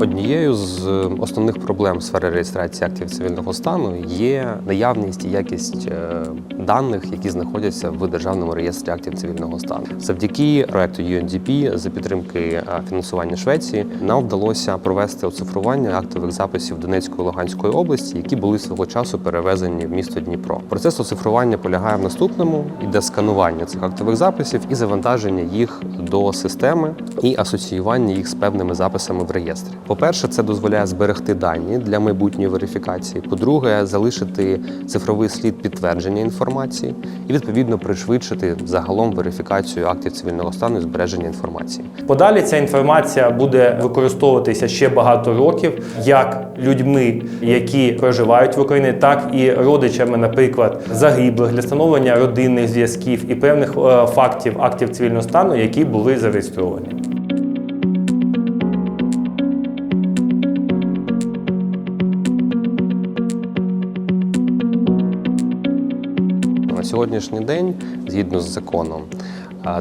Однією з основних проблем сфери реєстрації актів цивільного стану є наявність і якість е, даних, які знаходяться в державному реєстрі актів цивільного стану. Завдяки проекту UNDP за підтримки е, фінансування Швеції нам вдалося провести оцифрування актових записів Донецької та Луганської області, які були свого часу перевезені в місто Дніпро. Процес оцифрування полягає в наступному: іде сканування цих актових записів і завантаження їх до системи і асоціювання їх з певними записами в реєстрі. По-перше, це дозволяє зберегти дані для майбутньої верифікації. По-друге, залишити цифровий слід підтвердження інформації і відповідно пришвидшити загалом верифікацію актів цивільного стану і збереження інформації. Подалі ця інформація буде використовуватися ще багато років як людьми, які проживають в Україні, так і родичами, наприклад, загиблих для встановлення родинних зв'язків і певних е, фактів актів цивільного стану, які були зареєстровані. Сьогоднішній день, згідно з законом,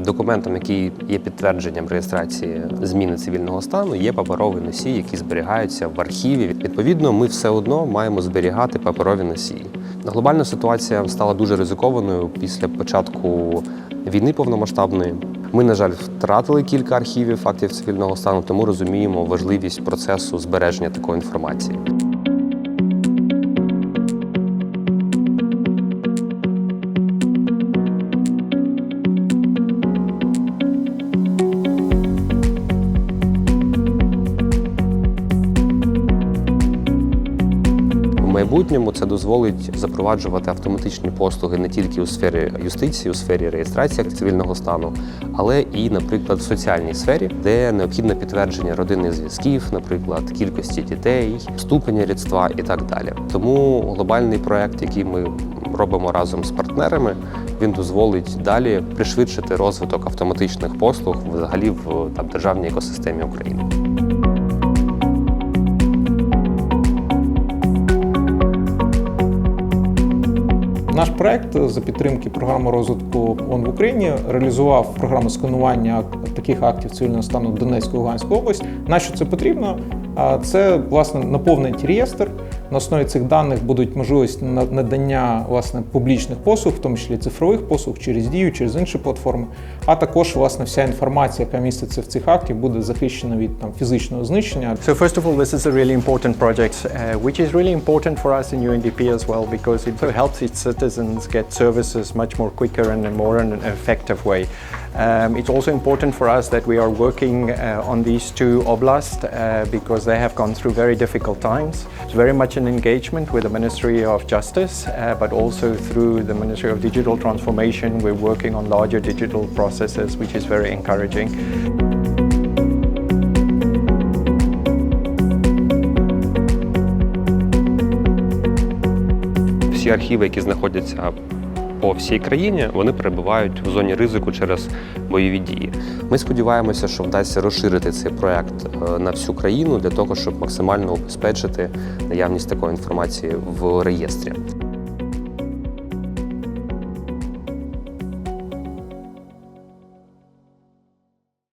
документом, який є підтвердженням реєстрації зміни цивільного стану, є паперовий носій, який зберігається в архіві. Відповідно, ми все одно маємо зберігати паперові носії. Глобальна ситуація стала дуже ризикованою після початку війни повномасштабної. Ми, на жаль, втратили кілька архівів фактів цивільного стану, тому розуміємо важливість процесу збереження такої інформації. Майбутньому це дозволить запроваджувати автоматичні послуги не тільки у сфері юстиції, у сфері реєстрації цивільного стану, але і, наприклад, в соціальній сфері, де необхідне підтвердження родинних зв'язків, наприклад, кількості дітей, ступеня рідства і так далі. Тому глобальний проект, який ми робимо разом з партнерами, він дозволить далі пришвидшити розвиток автоматичних послуг взагалі в там державній екосистемі України. Наш проект за підтримки програми розвитку ООН в Україні реалізував програму сканування таких актів цивільного стану Донецької Луганської області. На що це потрібно? Це власне наповнить реєстр. На основі цих даних будуть можливості на- надання власне публічних послуг, в тому числі цифрових послуг через дію, через інші платформи. А також власне вся інформація, яка міститься в цих актів, буде захищена від там фізичного знищення. So first of all, this is a really important project, uh, which is really important for us in UNDP as well, because it helps its citizens get services much more quicker and in an effective way. Um, it's also important for us that we are working uh, on these two oblasts uh, because they have gone through very difficult times. It's very much an engagement with the Ministry of Justice, uh, but also through the Ministry of Digital Transformation. We're working on larger digital processes, which is very encouraging. Всі архіви, які знаходяться по всій країні, вони перебувають в зоні ризику через бойові дії. Ми сподіваємося, що вдасться розширити цей проект е, на всю країну для того, щоб максимально убезпечити наявність такої інформації в реєстрі.